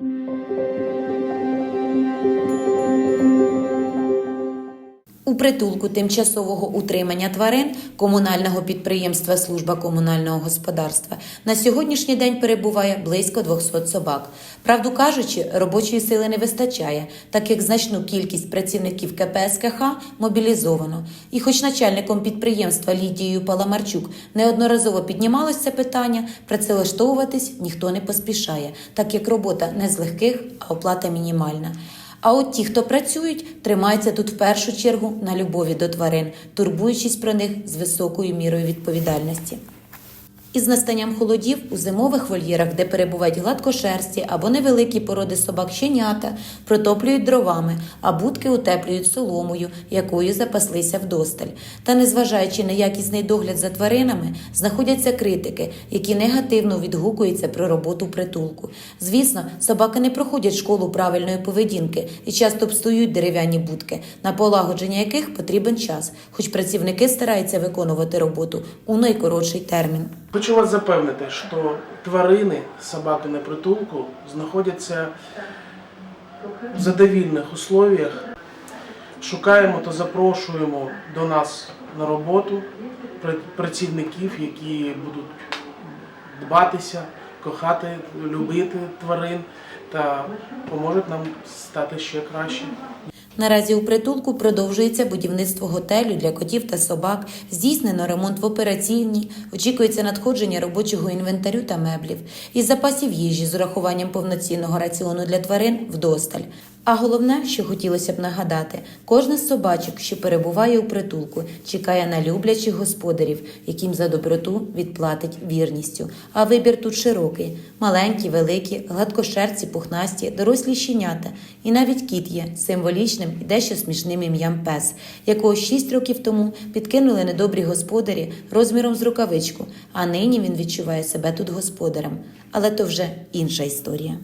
Música У притулку тимчасового утримання тварин комунального підприємства Служба комунального господарства на сьогоднішній день перебуває близько 200 собак. Правду кажучи, робочої сили не вистачає, так як значну кількість працівників КПСКХ мобілізовано. І хоч начальником підприємства Лідією Паламарчук неодноразово піднімалось це питання, працевлаштовуватись ніхто не поспішає, так як робота не з легких, а оплата мінімальна. А от ті, хто працюють, тримаються тут в першу чергу на любові до тварин, турбуючись про них з високою мірою відповідальності. Із настанням холодів у зимових вольєрах, де перебувають гладкошерсті або невеликі породи собак щенята, протоплюють дровами, а будки утеплюють соломою, якою запаслися вдосталь. Та незважаючи на якісний догляд за тваринами, знаходяться критики, які негативно відгукуються про роботу притулку. Звісно, собаки не проходять школу правильної поведінки і часто пстують дерев'яні будки, на полагодження яких потрібен час, хоч працівники стараються виконувати роботу у найкоротший термін. Хочу вас запевнити, що тварини, собаки на притулку знаходяться в задовільних условіях. Шукаємо та запрошуємо до нас на роботу працівників, які будуть дбатися, кохати, любити тварин та поможуть нам стати ще краще. Наразі у притулку продовжується будівництво готелю для котів та собак, здійснено ремонт в операційній, очікується надходження робочого інвентарю та меблів, із запасів їжі з урахуванням повноцінного раціону для тварин вдосталь. А головне, що хотілося б нагадати, кожна з собачок, що перебуває у притулку, чекає на люблячих господарів, яким за доброту відплатить вірністю. А вибір тут широкий: маленькі, великі, гладкошерці, пухнасті, дорослі щенята. І навіть кіт є символічним і дещо смішним ім'ям пес, якого шість років тому підкинули недобрі господарі розміром з рукавичку, а нині він відчуває себе тут господарем. Але то вже інша історія.